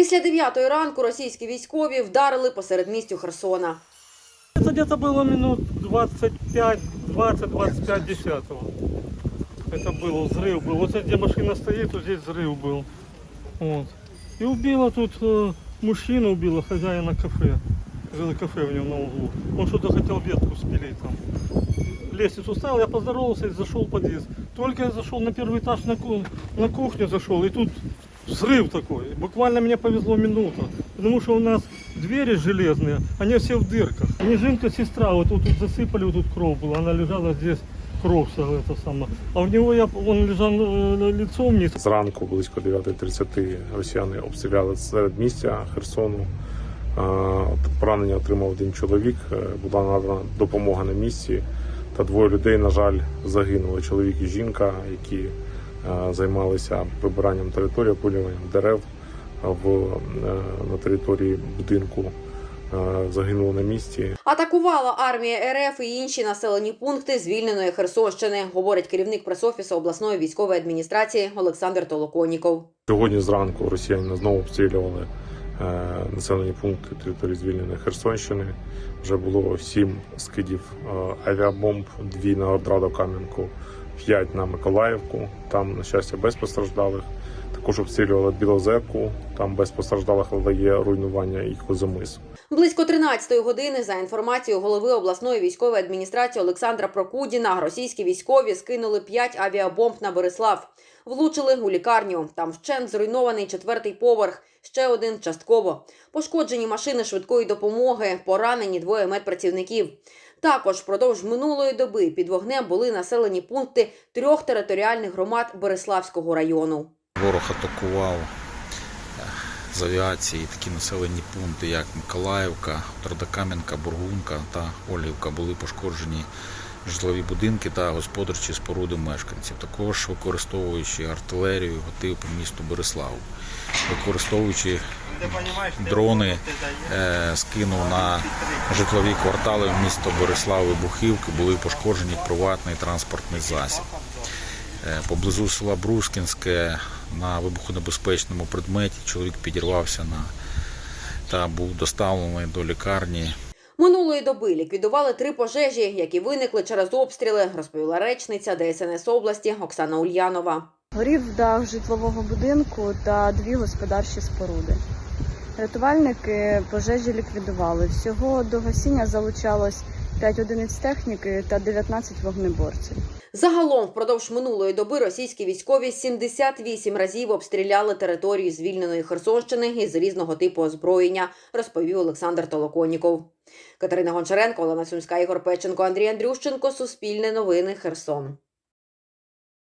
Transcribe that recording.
Після 9 ранку російські військові вдарили посеред містю Херсона. Это где-то было минут 25, 20-25 десятого. Это был взрыв был. Вот здесь, где машина стоит, вот здесь взрыв был. Вот. И убила тут э, мужчину, убила хозяина кафе. Жило кафе в нем на углу. Он что-то хотел ветку спилить там. Лестницу ставил, я поздоровался и зашел в подъезд. Только я зашел на первый этаж на, ку- на кухню зашел, и тут взрыв такой. Буквально мне повезло минута. Потому что у нас двери железные, они все в дырках. Снежинка сестра, вот тут, тут засыпали, вот тут кровь была, она лежала здесь, кровь вся это самое. А у него я, он лежал э, лицом вниз. Зранку близько 9.30 росіяни обстріляли серед місця Херсону. Е, Поранення отримав один чоловік. Е, Була надана допомога на місці. Та двоє людей, на жаль, загинули. Чоловік і жінка, які е, займалися вибиранням території, опилюванням дерев в, е, на території будинку. Загинуло на місці. Атакувала армія РФ і інші населені пункти звільненої Херсонщини, говорить керівник пресофісу обласної військової адміністрації Олександр Толоконіков. Сьогодні зранку росіяни знову обстрілювали е, населені пункти території звільненої Херсонщини. Вже було сім скидів е, авіабомб, дві на Одраду Кам'янку, п'ять на Миколаївку. Там, на щастя, без постраждалих. Також обстрілювали Білозерку, там без постраждалих, але є руйнування і Козомис. Близько 13-ї години, за інформацією голови обласної військової адміністрації Олександра Прокудіна, російські військові скинули 5 авіабомб на Борислав. Влучили у лікарню. Там вщент зруйнований четвертий поверх, ще один частково. Пошкоджені машини швидкої допомоги, поранені двоє медпрацівників. Також впродовж минулої доби під вогнем були населені пункти трьох територіальних громад Бориславського району. Ворог атакував е, з авіації такі населені пункти, як Миколаївка, Тродокам'янка, Бургунка та Олівка. Були пошкоджені житлові будинки та господарчі споруди мешканців, також використовуючи артилерію, готив по місту Бориславу, використовуючи дрони, е, скинув на житлові квартали міста Борислав і Бухівки, були пошкоджені приватний транспортний засіб. Е, Поблизу села Брускінське на вибухонебезпечному предметі чоловік підірвався на та був доставлений до лікарні. Минулої доби ліквідували три пожежі, які виникли через обстріли, розповіла речниця ДСНС області Оксана Ульянова. Горів дах житлового будинку та дві господарчі споруди. Рятувальники пожежі ліквідували. Всього до гасіння залучалось 5 одиниць техніки та 19 вогнеборців. Загалом впродовж минулої доби російські військові 78 разів обстріляли територію звільненої Херсонщини із різного типу озброєння, розповів Олександр Толоконіков. Катерина Гончаренко, Олена Сумська, Ігор Печенко, Андрій Андрющенко. Суспільне новини. Херсон.